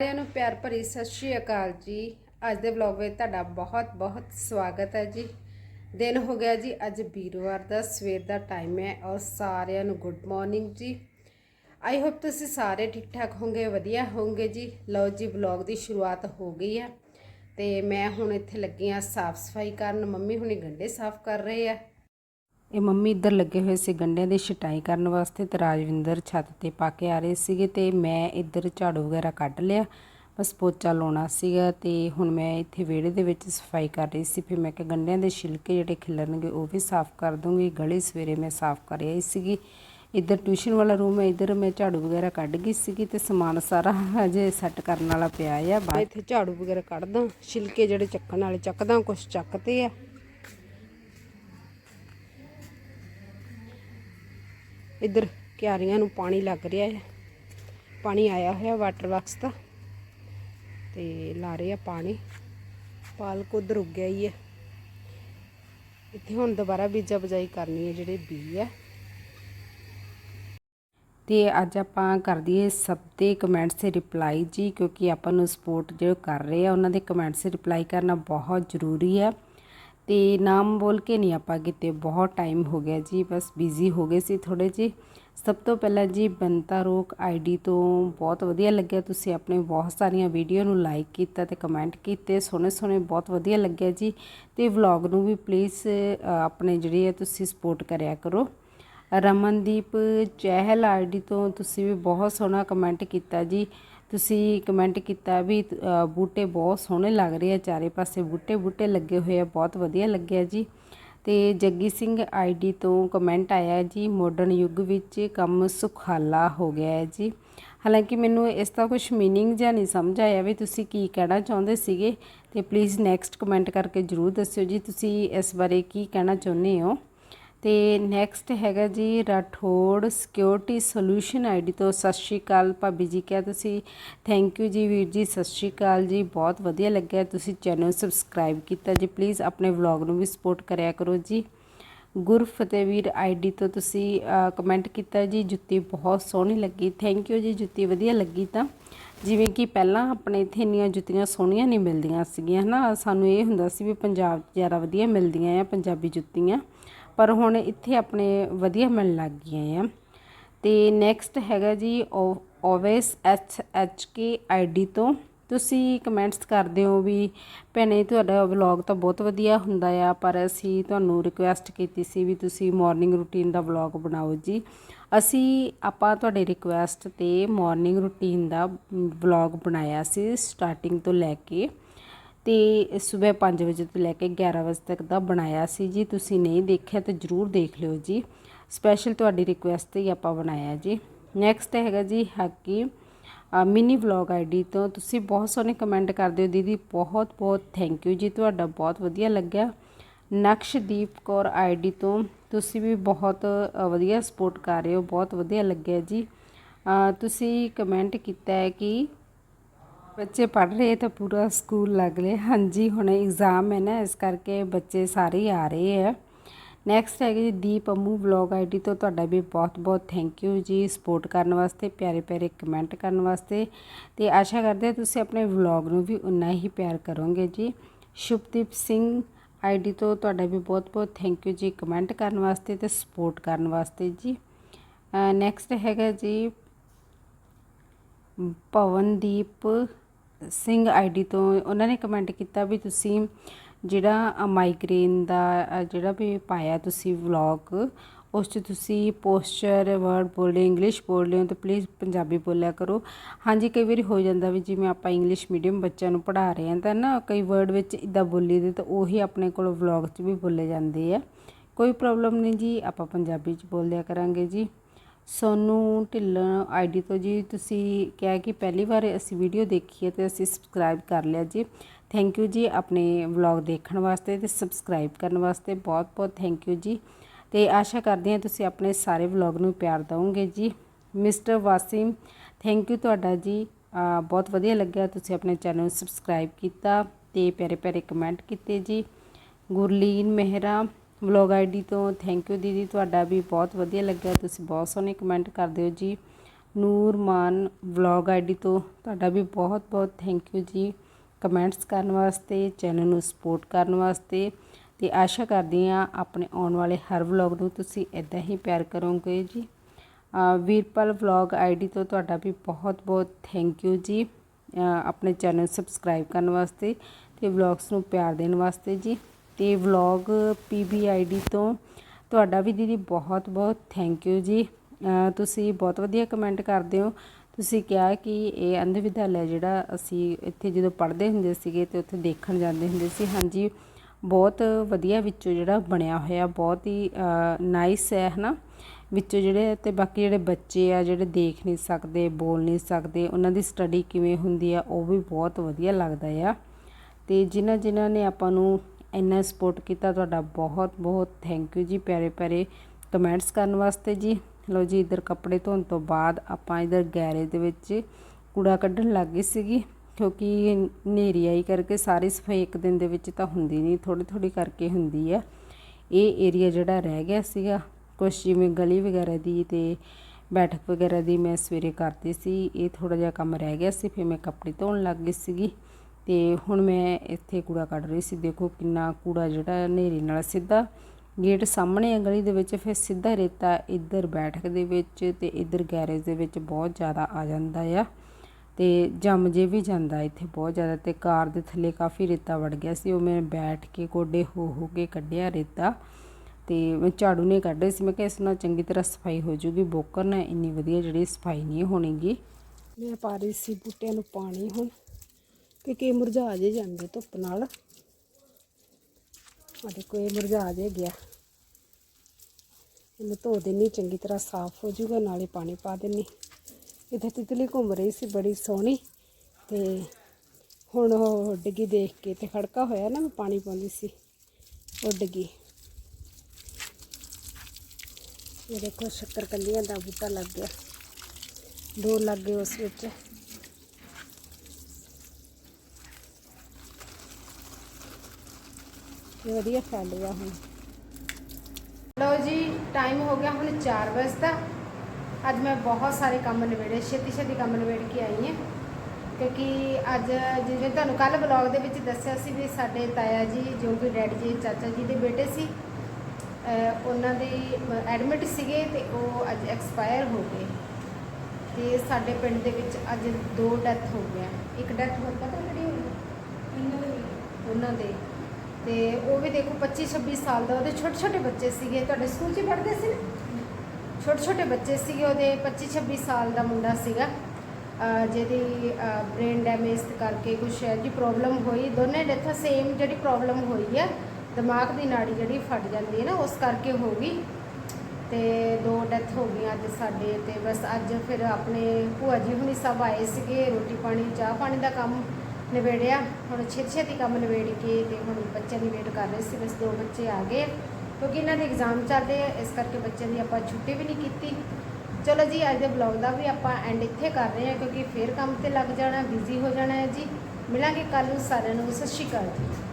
ਸਾਰਿਆਂ ਨੂੰ ਪਿਆਰ ਭਰੀ ਸਤਿ ਸ਼੍ਰੀ ਅਕਾਲ ਜੀ। ਅੱਜ ਦੇ ਵਲੌਗ ਵਿੱਚ ਤੁਹਾਡਾ ਬਹੁਤ ਬਹੁਤ ਸਵਾਗਤ ਹੈ ਜੀ। ਦਿਨ ਹੋ ਗਿਆ ਜੀ, ਅੱਜ ਵੀਰਵਾਰ ਦਾ, ਸਵੇਰ ਦਾ ਟਾਈਮ ਹੈ ਔਰ ਸਾਰਿਆਂ ਨੂੰ ਗੁੱਡ ਮਾਰਨਿੰਗ ਜੀ। ਆਈ ਹੋਪ ਤੁਸੀਂ ਸਾਰੇ ਠੀਕ ਠਾਕ ਹੋਵੋਗੇ, ਵਧੀਆ ਹੋਵੋਗੇ ਜੀ। ਲਓ ਜੀ ਵਲੌਗ ਦੀ ਸ਼ੁਰੂਆਤ ਹੋ ਗਈ ਹੈ। ਤੇ ਮੈਂ ਹੁਣ ਇੱਥੇ ਲੱਗੀ ਆ ਸਾਫ਼ ਸਫ਼ਾਈ ਕਰਨ। ਮੰਮੀ ਹੁਣੇ ਗੰਡੇ ਸਾਫ਼ ਕਰ ਰਹੇ ਆ। ਇਹ ਮੰਮੀ ਇੱਧਰ ਲੱਗੇ ਹੋਏ ਸੀ ਗੰਡਿਆਂ ਦੀ ਛਟਾਈ ਕਰਨ ਵਾਸਤੇ ਤੇ ਰਾਜਵਿੰਦਰ ਛੱਤ ਤੇ ਪਾ ਕੇ ਆ ਰਹੇ ਸੀਗੇ ਤੇ ਮੈਂ ਇੱਧਰ ਝਾੜੂ ਵਗੈਰਾ ਕੱਢ ਲਿਆ, ਬਸ ਪੋਚਾ ਲਾਉਣਾ ਸੀਗਾ ਤੇ ਹੁਣ ਮੈਂ ਇੱਥੇ ਵਿਹੜੇ ਦੇ ਵਿੱਚ ਸਫ਼ਾਈ ਕਰ ਰਹੀ ਸੀ, ਫਿਰ ਮੈਂ ਕਿ ਗੰਡਿਆਂ ਦੇ ਛਿਲਕੇ ਜਿਹੜੇ ਖਿਲਰਨਗੇ ਉਹ ਵੀ ਸਾਫ਼ ਕਰ ਦੂੰਗੀ, ਗਲੀ ਸਵੇਰੇ ਮੈਂ ਸਾਫ਼ ਕਰ ਆਈ ਸੀਗੀ। ਇੱਧਰ ਟਿਊਸ਼ਨ ਵਾਲਾ ਰੂਮ ਹੈ, ਇੱਧਰ ਮੈਂ ਝਾੜੂ ਵਗੈਰਾ ਕੱਢ ਗਈ ਸੀਗੀ ਤੇ ਸਮਾਨ ਸਾਰਾ ਹਜੇ ਸੈੱਟ ਕਰਨ ਵਾਲਾ ਪਿਆ ਆ ਬਾਅਦ ਇੱਥੇ ਝਾੜੂ ਵਗੈਰਾ ਕੱਢਦਾ, ਛਿਲਕੇ ਜਿਹੜੇ ਚੱਕਣ ਵਾਲੇ ਚੱਕਦਾ ਕੁਝ ਚੱਕਦੇ ਆ। ਇੱਧਰ ਕਿਆਰੀਆਂ ਨੂੰ ਪਾਣੀ ਲੱਗ ਰਿਹਾ ਹੈ। ਪਾਣੀ ਆਇਆ ਹੋਇਆ ਵਾਟਰ ਬਾਕਸ ਦਾ। ਤੇ ਲਾ ਰਹੇ ਆ ਪਾਣੀ। ਪਾਲਕ ਉਧਰ ਉੱਗ ਗਿਆ ਹੀ ਹੈ। ਇੱਥੇ ਹੁਣ ਦੁਬਾਰਾ ਬੀਜਾ ਬਜਾਈ ਕਰਨੀ ਹੈ ਜਿਹੜੇ ਬੀ ਹੈ। ਤੇ ਅੱਜ ਆਪਾਂ ਕਰ ਦਈਏ ਸਭ ਦੇ ਕਮੈਂਟਸ ਤੇ ਰਿਪਲਾਈ ਜੀ, ਕਿਉਂਕਿ ਆਪਾਂ ਨੂੰ ਸਪੋਰਟ ਜੋ ਕਰ ਰਹੇ ਆ, ਉਹਨਾਂ ਦੇ ਕਮੈਂਟਸ ਤੇ ਰਿਪਲਾਈ ਕਰਨਾ ਬਹੁਤ ਜ਼ਰੂਰੀ ਹੈ। ਤੇ ਨਾਮ ਬੋਲ ਕੇ ਨਹੀਂ ਆਪਾਂ ਕਿਤੇ, ਬਹੁਤ ਟਾਈਮ ਹੋ ਗਿਆ ਜੀ, ਬਸ ਬਿਜ਼ੀ ਹੋ ਗਏ ਸੀ ਥੋੜੇ ਜੀ ਸਭ ਤੋਂ ਪਹਿਲਾਂ ਜੀ ਬੰਤਾ ਰੋਕ ਆਈਡੀ ਤੋਂ ਬਹੁਤ ਵਧੀਆ ਲੱਗਿਆ। ਤੁਸੀਂ ਆਪਣੇ ਬਹੁਤ ਸਾਰੀਆਂ ਵੀਡੀਓ ਨੂੰ ਲਾਈਕ ਕੀਤਾ ਤੇ ਕਮੈਂਟ ਕੀਤੇ, ਸੋਹਣੇ ਸੋਹਣੇ ਬਹੁਤ ਵਧੀਆ ਲੱਗਿਆ ਜੀ। ਤੇ ਵਲੌਗ ਨੂੰ ਵੀ ਪਲੀਜ਼ ਆਪਣੇ ਜਿਹੜੇ ਹੈ ਤੁਸੀਂ ਸਪੋਰਟ ਕਰਿਆ ਕਰੋ। ਰਮਨਦੀਪ ਚਹਿਲ ਆਈਡੀ ਤੋਂ ਤੁਸੀਂ ਵੀ ਬਹੁਤ ਸੋਹਣਾ ਕਮੈਂਟ ਕੀਤਾ ਜੀ। ਤੁਸੀਂ ਕਮੈਂਟ ਕੀਤਾ ਵੀ ਅ, ਬੂਟੇ ਬਹੁਤ ਸੋਹਣੇ ਲੱਗ ਰਹੇ ਆ ਚਾਰੇ ਪਾਸੇ ਬੂਟੇ ਬੂਟੇ ਲੱਗੇ ਹੋਏ ਆ ਬਹੁਤ ਵਧੀਆ ਲੱਗਿਆ ਜੀ ਤੇ ਜੱਗੀ ਸਿੰਘ ਆਈਡੀ ਤੋਂ ਕਮੈਂਟ ਆਇਆ ਜੀ ਮਾਡਰਨ ਯੁੱਗ ਵਿੱਚ ਕੰਮ ਸੁਖਾਲਾ ਹੋ ਗਿਆ ਹੈ ਜੀ ਹਾਲਾਂਕਿ ਮੈਨੂੰ ਇਸ ਦਾ ਕੁਝ मीनिंग ਜਾਂ ਨਹੀਂ ਸਮਝ ਆਇਆ ਵੀ ਤੁਸੀਂ ਕੀ ਕਹਿਣਾ ਚਾਹੁੰਦੇ ਸੀਗੇ ਤੇ ਪਲੀਜ਼ ਨੈਕਸਟ ਕਮੈਂਟ ਕਰਕੇ ਜਰੂਰ ਦੱਸਿਓ ਜੀ ਤੁਸੀਂ ਇਸ ਬਾਰੇ ਕੀ ਕਹਿਣਾ ਚਾਹੁੰਦੇ ਹੋ ਤੇ ਨੈਕਸਟ ਹੈਗਾ ਜੀ ਰਾਠੌੜ ਸਿਕਿਉਰਿਟੀ ਸੋਲੂਸ਼ਨ ਆਈਡੀ ਤੋਂ। ਸਤਿ ਸ਼੍ਰੀ ਅਕਾਲ ਭਾਬੀ ਜੀ ਕਿਹਾ ਤੁਸੀਂ? ਥੈਂਕ ਯੂ ਜੀ ਵੀਰ ਜੀ, ਸਤਿ ਸ਼੍ਰੀ ਅਕਾਲ ਜੀ। ਬਹੁਤ ਵਧੀਆ ਲੱਗਿਆ ਤੁਸੀਂ ਚੈਨਲ ਸਬਸਕ੍ਰਾਈਬ ਕੀਤਾ ਜੀ। ਪਲੀਜ਼ ਆਪਣੇ ਵਲੌਗ ਨੂੰ ਵੀ ਸਪੋਰਟ ਕਰਿਆ ਕਰੋ ਜੀ। ਗੁਰਫਤਿਹਵੀਰ ਆਈਡੀ ਤੋਂ ਤੁਸੀਂ ਕਮੈਂਟ ਕੀਤਾ ਜੀ। ਜੁੱਤੀ ਬਹੁਤ ਸੋਹਣੀ ਲੱਗੀ। ਥੈਂਕ ਯੂ ਜੀ, ਜੁੱਤੀ ਵਧੀਆ ਲੱਗੀ ਤਾਂ। ਜਿਵੇਂ ਕਿ ਪਹਿਲਾਂ ਆਪਣੇ ਇੱਥੇ ਇੰਨੀਆਂ ਜੁੱਤੀਆਂ ਸੋਹਣੀਆਂ ਨਹੀਂ ਮਿਲਦੀਆਂ ਸੀਗੀਆਂ, ਹਨਾ? ਸਾਨੂੰ ਇਹ ਹੁੰਦਾ ਸੀ ਵੀ ਪੰਜਾਬ 'ਚ ਜ਼ਿਆਦਾ ਵਧੀਆ ਮਿਲਦੀਆਂ ਆ ਪੰਜਾਬੀ ਜੁੱਤੀਆਂ। ਪਰ ਹੁਣ ਇੱਥੇ ਆਪਣੇ ਵਧੀਆ ਮਿਲਣ ਲੱਗ ਗਈਆਂ ਆ। ਤੇ ਨੈਕਸਟ ਹੈਗਾ ਜੀ Owais H H K ID ਤੋਂ। ਤੁਸੀਂ ਕਮੈਂਟਸ ਕਰਦੇ ਹੋ ਵੀ ਭੈਣੇ ਤੁਹਾਡਾ ਵਲੌਗ ਤਾਂ ਬਹੁਤ ਵਧੀਆ ਹੁੰਦਾ ਆ, ਪਰ ਅਸੀਂ ਤੁਹਾਨੂੰ ਰਿਕੁਐਸਟ ਕੀਤੀ ਸੀ ਵੀ ਤੁਸੀਂ ਮਾਰਨਿੰਗ ਰੂਟੀਨ ਦਾ ਵਲੌਗ ਬਣਾਓ ਜੀ। ਅਸੀਂ, ਆਪਾਂ ਤੁਹਾਡੇ ਰਿਕੁਐਸਟ ਤੇ ਮਾਰਨਿੰਗ ਰੂਟੀਨ ਦਾ ਵਲੌਗ ਬਣਾਇਆ ਸੀ ਸਟਾਰਟਿੰਗ ਤੋਂ ਲੈ ਕੇ। ਤੇ ਸਵੇਰ 5 ਵਜੇ ਤੋਂ ਲੈ ਕੇ 11 ਵਜੇ ਤੱਕ ਦਾ ਬਣਾਇਆ ਸੀ ਜੀ। ਤੁਸੀਂ ਨਹੀਂ ਦੇਖਿਆ ਤਾਂ ਜਰੂਰ ਦੇਖ ਲਿਓ ਜੀ। ਸਪੈਸ਼ਲ ਤੁਹਾਡੀ ਰਿਕੁਐਸਟ ਤੇ ਹੀ ਆਪਾਂ ਬਣਾਇਆ ਜੀ। ਨੈਕਸਟ ਹੈਗਾ ਜੀ ਹਾਕੀ ਮਿਨੀ ਵਲੌਗ ਆਈਡੀ ਤੋਂ। ਤੁਸੀਂ ਬਹੁਤ ਸੋਹਣੇ ਕਮੈਂਟ ਕਰਦੇ ਹੋ ਦੀਦੀ। ਬਹੁਤ ਬਹੁਤ ਥੈਂਕ ਯੂ ਜੀ। ਤੁਹਾਡਾ ਬਹੁਤ ਵਧੀਆ ਲੱਗਿਆ। ਨਕਸ਼ਦੀਪ ਕੌਰ ਆਈਡੀ ਤੋਂ। ਤੁਸੀਂ ਵੀ ਬਹੁਤ ਵਧੀਆ ਸਪੋਰਟ ਕਰ ਰਹੇ ਹੋ। ਬਹੁਤ ਵਧੀਆ ਲੱਗਿਆ ਜੀ। ਤੁਸੀਂ ਕਮੈਂਟ ਕੀਤਾ ਹੈ ਕਿ ਬੱਚੇ ਪੜ੍ਹ ਰਹੇ ਤਾਂ ਪੂਰਾ ਸਕੂਲ ਲੱਗ ਰਿਹਾ। ਹਾਂਜੀ, ਹੁਣ ਐਗਜ਼ਾਮ ਹੈ ਨਾ, ਇਸ ਕਰਕੇ ਬੱਚੇ ਸਾਰੇ ਆ ਰਹੇ ਆ। ਨੈਕਸਟ ਹੈਗੇ ਜੀ ਦੀਪ ਅਮੂ ਵਲੌਗ ਆਈਡੀ ਤੋਂ, ਤੁਹਾਡਾ ਵੀ ਬਹੁਤ ਬਹੁਤ ਥੈਂਕ ਯੂ ਜੀ ਸਪੋਰਟ ਕਰਨ ਵਾਸਤੇ, ਪਿਆਰੇ ਪਿਆਰੇ ਕਮੈਂਟ ਕਰਨ ਵਾਸਤੇ। ਤੇ ਆਸ਼ਾ ਕਰਦੇ ਹਾਂ ਤੁਸੀਂ ਆਪਣੇ ਵਲੌਗ ਨੂੰ ਵੀ ਉਨਾ ਹੀ ਪਿਆਰ ਕਰੋਗੇ ਜੀ। ਸ਼ੁਭਦੀਪ ਸਿੰਘ ਆਈਡੀ ਤੋਂ ਤੁਹਾਡਾ ਵੀ ਬਹੁਤ ਬਹੁਤ ਥੈਂਕ ਯੂ ਜੀ ਕਮੈਂਟ ਕਰਨ ਵਾਸਤੇ ਤੇ ਸਪੋਰਟ ਕਰਨ ਵਾਸਤੇ ਜੀ। ਨੈਕਸਟ ਹੈਗਾ ਜੀ ਪਵਨਦੀਪ ਸਿੰਘ ਆਈਡੀ ਤੋਂ ਉਹਨਾਂ ਨੇ ਕਮੈਂਟ ਕੀਤਾ ਵੀ ਤੁਸੀਂ ਜਿਹੜਾ ਮਾਈਗ੍ਰੇਨ ਦਾ ਜਿਹੜਾ ਵੀ ਪਾਇਆ ਤੁਸੀਂ ਵਲੌਗ ਉਸ 'ਚ ਤੁਸੀਂ ਪੋਸਚਰ ਵਰਡ ਬੋਲਦੇ ਇੰਗਲਿਸ਼ ਬੋਲਦੇ ਹੋ ਤਾਂ ਪਲੀਜ਼ ਪੰਜਾਬੀ ਬੋਲਿਆ ਕਰੋ। ਹਾਂਜੀ, ਕਈ ਵਾਰੀ ਹੋ ਜਾਂਦਾ ਵੀ ਜਿਵੇਂ ਆਪਾਂ ਇੰਗਲਿਸ਼ ਮੀਡੀਅਮ ਬੱਚਿਆਂ ਨੂੰ ਪੜ੍ਹਾ ਰਹੇ ਹਾਂ ਤਾਂ ਨਾ ਕਈ ਵਰਡ ਵਿੱਚ ਇਦਾਂ ਬੋਲੀ ਦੇ ਤਾਂ ਉਹੀ ਆਪਣੇ ਕੋਲ ਵਲੌਗ 'ਚ ਵੀ ਬੋਲੇ ਜਾਂਦੇ ਆ। ਕੋਈ ਪ੍ਰੋਬਲਮ ਨਹੀਂ ਜੀ, ਆਪਾਂ ਪੰਜਾਬੀ 'ਚ ਬੋਲਿਆ ਕਰਾਂਗੇ ਜੀ। ਸੋਨੂੰ ਢਿੱਲੋਂ ਆਈਡੀ ਤੋਂ ਜੀ, ਤੁਸੀਂ ਕਿਹਾ ਕਿ ਪਹਿਲੀ ਵਾਰ ਅਸੀਂ ਵੀਡੀਓ ਦੇਖੀ ਹੈ ਤੇ ਅਸੀਂ ਸਬਸਕ੍ਰਾਈਬ ਕਰ ਲਿਆ ਜੀ। ਥੈਂਕ ਯੂ ਜੀ ਆਪਣੇ ਵਲੌਗ ਦੇਖਣ ਵਾਸਤੇ ਤੇ ਸਬਸਕ੍ਰਾਈਬ ਕਰਨ ਵਾਸਤੇ ਬਹੁਤ ਬਹੁਤ ਥੈਂਕ ਯੂ ਜੀ। ਤੇ ਆਸ਼ਾ ਕਰਦੇ ਹਾਂ ਤੁਸੀਂ ਆਪਣੇ ਸਾਰੇ ਵਲੌਗ ਨੂੰ ਪਿਆਰ ਦਿਓਗੇ ਜੀ। ਮਿਸਟਰ ਵਾਸਿਮ ਥੈਂਕ ਯੂ ਤੁਹਾਡਾ ਜੀ। ਬਹੁਤ ਵਧੀਆ ਲੱਗਿਆ ਤੁਸੀਂ ਆਪਣੇ ਚੈਨਲ ਨੂੰ ਸਬਸਕ੍ਰਾਈਬ ਕੀਤਾ ਤੇ ਪਿਆਰੇ ਪਿਆਰੇ ਕਮੈਂਟ ਕੀਤੇ ਜੀ। ਗੁਰਲੀਨ ਮਹਿਰਾ ਵਲੌਗ ਆਈਡੀ ਤੋਂ ਥੈਂਕ ਯੂ ਦੀਦੀ ਤੁਹਾਡਾ ਵੀ ਬਹੁਤ ਵਧੀਆ ਲੱਗਿਆ। ਤੁਸੀਂ ਬਹੁਤ ਸੋਹਣੇ ਕਮੈਂਟ ਕਰਦੇ ਹੋ ਜੀ। ਨੂਰਮਾਨ ਵਲੌਗ ਆਈਡੀ ਤੋਂ ਤੁਹਾਡਾ ਵੀ ਬਹੁਤ ਬਹੁਤ ਥੈਂਕ ਯੂ ਜੀ। ਕਮੈਂਟਸ ਕਰਨ ਵਾਸਤੇ ਚੈਨਲ ਨੂੰ ਸਪੋਰਟ ਕਰਨ ਵਾਸਤੇ। ਤੇ ਆਸ਼ਾ ਕਰਦੀ ਹਾਂ ਆਪਣੇ ਆਉਣ ਵਾਲੇ ਹਰ ਵਲੌਗ ਨੂੰ ਤੁਸੀਂ ਇਦਾਂ ਹੀ ਪਿਆਰ ਕਰੋਗੇ ਜੀ। ਅ, ਵੀਰਪਾਲ ਵਲੌਗ ਆਈਡੀ ਤੋਂ ਤੁਹਾਡਾ ਵੀ ਬਹੁਤ ਬਹੁਤ ਥੈਂਕ ਯੂ ਜੀ। ਆਪਣੇ ਚੈਨਲ ਸਬਸਕ੍ਰਾਈਬ ਕਰਨ ਵਾਸਤੇ ਤੇ ਵਲੌਗਸ ਨੂੰ ਪਿਆਰ ਦੇਣ ਵਾਸਤੇ ਜੀ। ਤੇ ਵਲੌਗ ਪੀਬੀ ਆਈਡੀ ਤੋਂ ਤੁਹਾਡਾ ਵੀ ਦੀਦੀ ਬਹੁਤ ਬਹੁਤ ਥੈਂਕ ਯੂ ਜੀ। ਤੁਸੀਂ ਬਹੁਤ ਵਧੀਆ ਕਮੈਂਟ ਕਰਦੇ ਹੋ। ਤੁਸੀਂ ਕਿਹਾ ਕਿ ਇਹ ਅੰਧ ਵਿਦਿਆਲਿਆ ਜਿਹੜਾ ਅਸੀਂ ਇੱਥੇ ਜਦੋਂ ਪੜ੍ਹਦੇ ਹੁੰਦੇ ਸੀਗੇ ਤੇ ਉੱਥੇ ਦੇਖਣ ਜਾਂਦੇ ਹੁੰਦੇ ਸੀ। ਹਾਂਜੀ, ਬਹੁਤ ਵਧੀਆ ਵਿੱਚੋਂ ਜਿਹੜਾ ਬਣਿਆ ਹੋਇਆ, ਬਹੁਤ ਹੀ ਨਾਈਸ ਹੈ, ਹਨਾ? ਵਿੱਚੋਂ ਜਿਹੜੇ ਤੇ ਬਾਕੀ ਜਿਹੜੇ ਬੱਚੇ ਆ, ਜਿਹੜੇ ਦੇਖ ਨਹੀਂ ਸਕਦੇ, ਬੋਲ ਨਹੀਂ ਸਕਦੇ, ਉਹਨਾਂ ਦੀ ਸਟੱਡੀ ਕਿਵੇਂ ਹੁੰਦੀ ਆ, ਉਹ ਵੀ ਬਹੁਤ ਵਧੀਆ ਲੱਗਦਾ ਆ। ਤੇ ਜਿਨ੍ਹਾਂ ਜਿਨ੍ਹਾਂ ਨੇ ਆਪਾਂ ਨੂੰ ਇੰਨਾ ਸਪੋਰਟ ਕੀਤਾ ਤੁਹਾਡਾ ਬਹੁਤ ਬਹੁਤ ਥੈਂਕ ਯੂ ਜੀ, ਪਿਆਰੇ ਪਿਆਰੇ ਕਮੈਂਟਸ ਕਰਨ ਵਾਸਤੇ ਜੀ। ਲਓ ਜੀ, ਇਧਰ ਕੱਪੜੇ ਧੋਣ ਤੋਂ ਬਾਅਦ ਆਪਾਂ ਇਧਰ ਗੈਰੇਜ ਦੇ ਵਿੱਚ ਕੂੜਾ ਕੱਢਣ ਲੱਗ ਗਈ ਸੀਗੀ, ਕਿਉਂਕਿ ਹਨੇਰੀ ਆਈ ਕਰਕੇ ਸਾਰੀ ਸਫ਼ਾਈ ਇੱਕ ਦਿਨ ਦੇ ਵਿੱਚ ਤਾਂ ਹੁੰਦੀ ਨਹੀਂ ਥੋੜੀ ਥੋੜੀ ਕਰਕੇ ਹੁੰਦੀ ਹੈ ਇਹ ਏਰੀਆ ਜਿਹੜਾ ਰਹਿ ਗਿਆ ਸੀਗਾ, ਕੁਛ ਜਿਵੇਂ ਗਲੀ ਵਗੈਰਾ ਦੀ ਤੇ ਬੈਠਕ ਵਗੈਰਾ ਦੀ ਮੈਂ ਸਵੇਰੇ ਕਰਦੀ ਸੀ, ਇਹ ਥੋੜਾ ਜਿਹਾ ਕੰਮ ਰਹਿ ਗਿਆ ਸੀ, ਫਿਰ ਮੈਂ ਕੱਪੜੇ ਧੋਣ ਲੱਗ ਗਈ ਸੀਗੀ। ਤੇ ਹੁਣ ਮੈਂ ਇੱਥੇ ਕੂੜਾ ਕੱਢ ਰਹੀ ਸੀ। ਦੇਖੋ ਕਿੰਨਾ ਕੂੜਾ ਜਿਹੜਾ ਹਨੇਰੀ ਨਾਲ ਸਿੱਧਾ ਗੇਟ ਸਾਹਮਣੇ ਆ ਗਲੀ ਦੇ ਵਿੱਚ, ਫਿਰ ਸਿੱਧਾ ਰੇਤਾ ਇੱਧਰ ਬੈਠਕ ਦੇ ਵਿੱਚ ਤੇ ਇੱਧਰ ਗੈਰੇਜ ਦੇ ਵਿੱਚ ਬਹੁਤ ਜ਼ਿਆਦਾ ਆ ਜਾਂਦਾ ਆ ਤੇ ਜੰਮ ਜੇ ਵੀ ਜਾਂਦਾ ਇੱਥੇ ਬਹੁਤ ਜ਼ਿਆਦਾ ਤੇ ਕਾਰ ਦੇ ਥੱਲੇ ਕਾਫੀ ਰੇਤਾ ਵੜ ਗਿਆ ਸੀ। ਉਹ ਮੈਂ ਬੈਠ ਕੇ ਕੋਡੇ ਹੋ ਹੋ ਕੇ ਕੱਢਿਆ ਰੇਤਾ ਤੇ ਮੈਂ ਝਾੜੂ ਨੇ ਕੱਢ ਰਹੀ ਸੀ। ਮੈਂ ਕਿਹਾ ਇਸ ਨਾਲ ਚੰਗੀ ਤਰ੍ਹਾਂ ਸਫ਼ਾਈ ਹੋ ਜੂਗੀ। ਬੋਕਰ ਨਾਲ ਇੰਨੀ ਵਧੀਆ ਜਿਹੜੀ ਸਫ਼ਾਈ ਨਹੀਂ ਹੋਣੀਗੀ। ਮੈਂ ਪਾ ਰਹੀ ਸੀ ਬੂਟਿਆਂ ਨੂੰ ਪਾਣੀ ਹੁਣ। ਕਿਉਂਕਿ ਇਹ ਮੁਰਝਾ ਜੇ ਜਾਂਦੇ ਧੁੱਪ ਨਾਲ। ਆ ਦੇਖੋ, ਇਹ ਮੁਰਝਾ ਜੇ ਗਿਆ। ਇਹਨੂੰ ਧੋ ਦੇਣੀ ਚੰਗੀ ਤਰ੍ਹਾਂ ਸਾਫ਼ ਹੋ ਜਾਊਗਾ, ਨਾਲੇ ਪਾਣੀ ਪਾ ਦੇਣੀ ਇੱਥੇ ਤਿਤਲੀ ਘੁੰਮ ਰਹੀ ਸੀ, ਬੜੀ ਸੋਹਣੀ। ਤੇ ਹੁਣ ਉਹ ਉੱਡ ਗਈ ਦੇਖ ਕੇ ਤੇ ਖੜਕਾ ਹੋਇਆ ਨਾ, ਮੈਂ ਪਾਣੀ ਪਾਉਂਦੀ ਸੀ। ਉੱਡ ਗਈ ਇਹ ਦੇਖੋ ਸ਼ੱਕਰਕੰਦੀਆਂ ਦਾ ਬੂਟਾ ਲੱਗ ਗਿਆ। ਦੋ ਲੱਗ ਗਏ ਉਸ ਵਿੱਚ। ਇਹ ਵਧੀਆ ਫੈਲ ਰਿਹਾ ਹੁਣ। ਲਓ ਜੀ ਟਾਈਮ ਹੋ ਗਿਆ ਹੁਣ 4 ਵਜੇ ਦਾ। ਅੱਜ ਮੈਂ ਬਹੁਤ ਸਾਰੇ ਕੰਮ ਨਿਬੇੜੇ ਛੇਤੀ ਛੇਤੀ ਕੰਮ ਨਿਬੇੜ ਕੇ ਆਈ ਹਾਂ। ਕਿਉਂਕਿ ਅੱਜ ਜਿਵੇਂ ਤੁਹਾਨੂੰ ਕੱਲ ਬਲੌਗ ਦੇ ਵਿੱਚ ਦੱਸਿਆ ਸੀ ਵੀ ਸਾਡੇ ਤਾਇਆ ਜੀ ਜੋ ਕਿ ਡੈਡ ਜੀ ਚਾਚਾ ਜੀ ਦੇ ਬੇਟੇ ਸੀ ਉਹਨਾਂ ਦੇ ਐਡਮਿਟ ਸੀਗੇ ਤੇ ਉਹ ਅੱਜ ਐਕਸਪਾਇਰ ਹੋ ਗਏ। ਤੇ ਸਾਡੇ ਪਿੰਡ ਦੇ ਵਿੱਚ ਅੱਜ ਦੋ ਡੈਥ ਹੋ ਗਈਆਂ। ਇੱਕ ਡੈਥ ਹੋਰ ਪਤਾ ਕਿਹੜੀ ਹੋਈ? ਉਹਨਾਂ ਦੇ। ਤੇ ਉਹ ਵੀ ਦੇਖੋ 25 26 ਸਾਲ ਦਾ, ਉਹਦੇ ਛੋਟੇ ਛੋਟੇ ਬੱਚੇ ਸੀਗੇ। ਤੁਹਾਡੇ ਸਕੂਲ 'ਚ ਪੜ੍ਹਦੇ ਸੀ ਨਾ? ਛੋਟੇ ਛੋਟੇ ਬੱਚੇ ਸੀਗੇ, ਉਹਦੇ 25 26 ਸਾਲ ਦਾ ਮੁੰਡਾ ਸੀਗਾ। ਜਿਹਦੀ ਬ੍ਰੇਨ ਡੈਮੇਜ ਕਰਕੇ ਕੁਝ ਜੀ ਪ੍ਰੋਬਲਮ ਹੋਈ। ਦੋਨੇ ਡੈਥਾਂ ਸੇਮ ਜਿਹੜੀ ਪ੍ਰੋਬਲਮ ਹੋਈ ਹੈ ਦਿਮਾਗ ਦੀ ਨਾੜੀ ਜਿਹੜੀ ਫਟ ਜਾਂਦੀ ਹੈ ਨਾ, ਉਸ ਕਰਕੇ ਹੋ ਗਈ। ਤੇ ਦੋ ਡੈਥ ਹੋ ਗਈਆਂ ਅੱਜ ਸਾਡੇ, ਤੇ ਬਸ ਅੱਜ ਫਿਰ ਆਪਣੇ ਭੂਆ ਜੀ ਹੁਣੀ ਸਭ ਆਏ ਸੀਗੇ, ਰੋਟੀ ਪਾਣੀ, ਚਾਹ ਪਾਣੀ ਦਾ ਕੰਮ। ਨਿਬੇੜਿਆ। ਹੁਣ ਛੇਤੀ ਛੇਤੀ ਕੰਮ ਨਿਬੇੜ ਕੇ ਤੇ ਹੁਣ ਬੱਚਿਆਂ ਦੀ ਵੇਟ ਕਰ ਰਹੇ ਸੀ। ਬਸ ਦੋ ਬੱਚੇ ਆ ਗਏ। ਕਿਉਂਕਿ ਇਹਨਾਂ ਦੇ ਐਗਜ਼ਾਮ ਚੱਲਦੇ ਆ, ਇਸ ਕਰਕੇ ਬੱਚਿਆਂ ਦੀ ਆਪਾਂ ਛੁੱਟੀ ਵੀ ਨਹੀਂ ਕੀਤੀ। ਚਲੋ ਜੀ, ਅੱਜ ਦੇ ਬਲੌਗ ਦਾ ਵੀ ਆਪਾਂ ਐਂਡ ਇੱਥੇ ਕਰ ਰਹੇ ਹਾਂ, ਕਿਉਂਕਿ ਫੇਰ ਕੰਮ ਤੇ ਲੱਗ ਜਾਣਾ ਬਿਜ਼ੀ ਹੋ ਜਾਣਾ ਹੈ ਜੀ। ਮਿਲਾਂਗੇ ਕੱਲ ਨੂੰ ਸਾਰਿਆਂ ਨੂੰ। ਸਤਿ ਸ਼੍ਰੀ ਅਕਾਲ ਜੀ।